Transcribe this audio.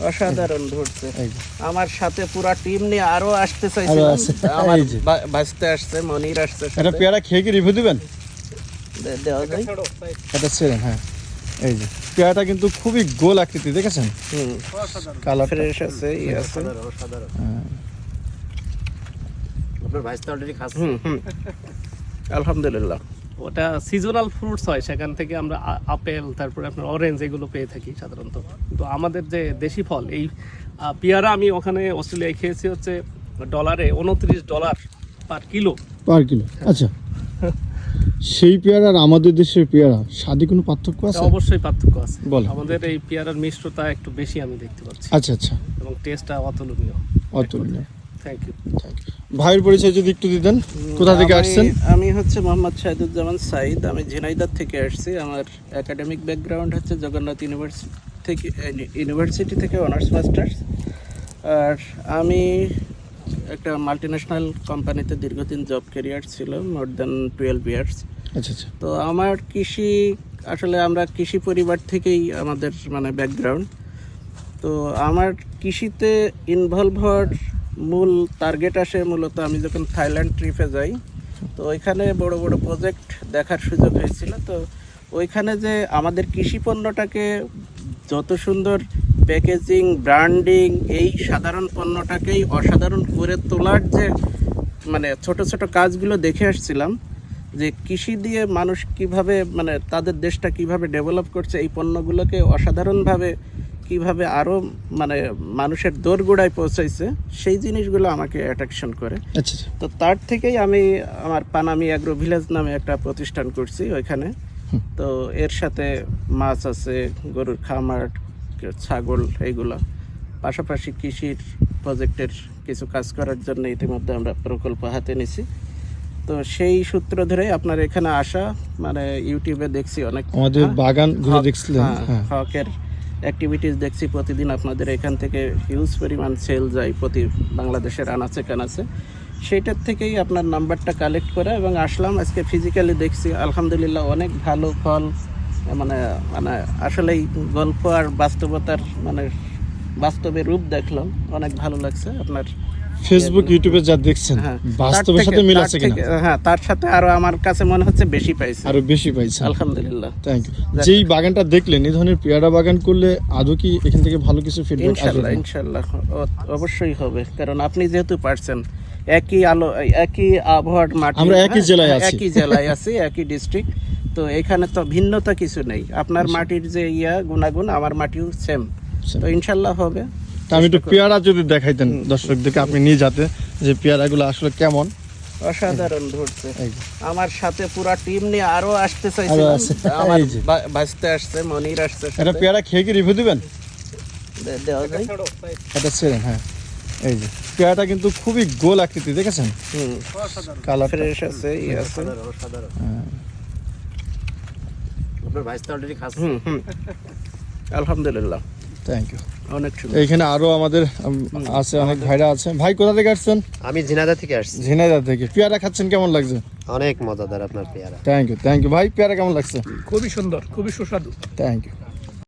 অসাধারণ ধরছে। আমার সাথে পুরা টিম নিয়ে আরও আসতে আসে। আমার আসছে মনির আসছে এটা পেয়ারা খেয়ে কি রিভিউ দিবেন? দেওয়া যায়। এটা ছেড়েন হ্যাঁ। এই যে পেয়ারাটা কিন্তু খুবই গোল আকৃতি দেখেছেন? হুম। কালার ফ্রেশ আছে ই আছে। আপনার অলরেডি খাচ্ছে। আলহামদুলিল্লাহ। ওটা সিজনাল ফ্রুটস হয় সেখান থেকে আমরা আপেল তারপরে আপনার অরেঞ্জ এগুলো পেয়ে থাকি সাধারণত। কিন্তু আমাদের যে দেশি ফল এই পেয়ারা আমি ওখানে অস্ট্রেলিয়ায় খেয়েছি হচ্ছে ডলারে উনত্রিশ dollar per kilo per kilo আচ্ছা। সেই পেয়ারা আর আমাদের দেশের পেয়ারা স্বাদে কোনো পার্থক্য আছে? অবশ্যই পার্থক্য আছে। বলো। আমাদের এই পেয়ারার মিষ্টতা একটু বেশি আমি দেখতে পাচ্ছি। আচ্ছা আচ্ছা। এবং টেস্টটা অতুলনীয়। অতুলনীয়। থ্যাংক ইউ ভাইয়ের পরিচয় যদি একটু দিতেন কোথা থেকে আসছেন? আমি হচ্ছে মোহাম্মদ শাহিদুজ্জামান সাইদ আমি ঝিনাইদহ থেকে আসছি। আমার একাডেমিক ব্যাকগ্রাউন্ড হচ্ছে জগন্নাথ ইউনিভার্সিটি থেকে ইউনিভার্সিটি থেকে অনার্স মাস্টার্স আর আমি একটা মাল্টিন্যাশনাল কোম্পানিতে দীর্ঘদিন জব ক্যারিয়ার ছিল মোর দেন টুয়েলভ ইয়ার্স আচ্ছা আচ্ছা। তো আমার কৃষি আসলে আমরা কৃষি পরিবার থেকেই আমাদের মানে ব্যাকগ্রাউন্ড তো আমার কৃষিতে ইনভলভ হওয়ার মূল টার্গেট আসে মূলত আমি যখন থাইল্যান্ড ট্রিপে যাই, তো ওইখানে বড় বড় প্রজেক্ট দেখার সুযোগ হয়েছিল। তো ওইখানে যে আমাদের কৃষি পণ্যটাকে যত সুন্দর প্যাকেজিং ব্র্যান্ডিং এই সাধারণ পণ্যটাকেই অসাধারণ করে তোলার যে মানে ছোট ছোট কাজগুলো দেখে আসছিলাম যে কৃষি দিয়ে মানুষ কীভাবে মানে তাদের দেশটা কীভাবে ডেভেলপ করছে, এই পণ্যগুলোকে অসাধারণভাবে কীভাবে আরও মানে মানুষের দোরগোড়ায় পৌঁছাইছে সেই জিনিসগুলো আমাকে অ্যাট্রাকশন করে। আচ্ছা আচ্ছা। তো তার থেকেই আমি আমার পানামি অ্যাগ্রো ভিলেজ নামে একটা প্রতিষ্ঠান করছি ওইখানে। তো এর সাথে মাছ আছে গরুর খামার ছাগল এইগুলো পাশাপাশি কৃষির প্রজেক্টের কিছু কাজ করার জন্য ইতিমধ্যে আমরা প্রকল্প হাতে নিছি। তো সেই সূত্র ধরে আপনার এখানে আসা মানে ইউটিউবে দেখছি অনেক। আমাদের হ্যাঁ, বাগান ঘুরে দেখছিলেন হ্যাঁ, হ্যাঁ। হকের অ্যাক্টিভিটিস দেখছি প্রতিদিন আপনাদের এখান থেকে হিউজ পরিমাণ সেল যায় প্রতি বাংলাদেশের আনাচে কানাচে। সেইটার থেকেই আপনার নাম্বারটা কালেক্ট করে এবং আসলাম, আজকে ফিজিক্যালি দেখছি, আলহামদুলিল্লাহ অনেক ভালো ফল মানে মানে আসলেই গল্প আর বাস্তবতার মানে বাস্তবে রূপ দেখলাম, অনেক ভালো লাগছে আপনার ফেসবুক ইউটিউবে যা দেখছেন হ্যাঁ। বাস্তবের সাথে মিল আছে কিনা? হ্যাঁ তার সাথে আরও আমার কাছে মনে হচ্ছে বেশি পাইছে। আরও বেশি আলহামদুলিল্লাহ। থ্যাংক ইউ যেই বাগানটা দেখলেন এই ধরনের পেয়ারা বাগান করলে আদৌ কি এখান থেকে ভালো কিছু ফিডব্যাক ইনশাল্লাহ ও- অবশ্যই হবে কারণ আপনি যেহেতু পারছেন একই আলো একই আবহাওয়ার মাটি আমরা একই হ্যাঁ, জেলায় আছি। একই জেলায় আছি একই ডিস্ট্রিক্ট তো এখানে তো ভিন্নতা কিছু নেই। আপনার মাটির যে ইয়া গুণাগুণ আমার মাটিও সেম তো ইনশাল্লাহ হবে। আমি একটু পেয়ারা যদি দেখাইতেন দর্শকদেরকে আপনি নিয়ে যাতে যে পেয়ারাগুলো আসলে কেমন? অসাধারণ ধরছে। আমার সাথে পুরা টিম নিয়ে আরও আসতে চাইছিলাম আমার আসছে মনির আসছে এটা পেয়ারা খেয়ে কি রিভিউ দিবেন? দেওয়া যায়। এটা ছেড়েন হ্যাঁ। এই যে। পেয়ারাটা কিন্তু খুবই গোল আকৃতি দেখেছেন? হুম। কালার ফ্রেশ আছে ই আছে। অসাধারণ আপনার অলরেডি খাচ্ছে। আলহামদুলিল্লাহ। থ্যাংক ইউ অনেক সুন্দর এইখানে আরও আমাদের আছে অনেক ভাইরা আছে। ভাই কোথা থেকে আসছেন? আমি ঝিনাইদহ থেকে আসছি। ঝিনাইদহ থেকে। পেয়ারা খাচ্ছেন কেমন লাগছে? অনেক মজাদার আপনার পেয়ারা। থ্যাংক ইউ থ্যাংক ইউ ভাই পেয়ারা কেমন লাগছে? খুবই সুন্দর খুবই সুস্বাদু। Thank you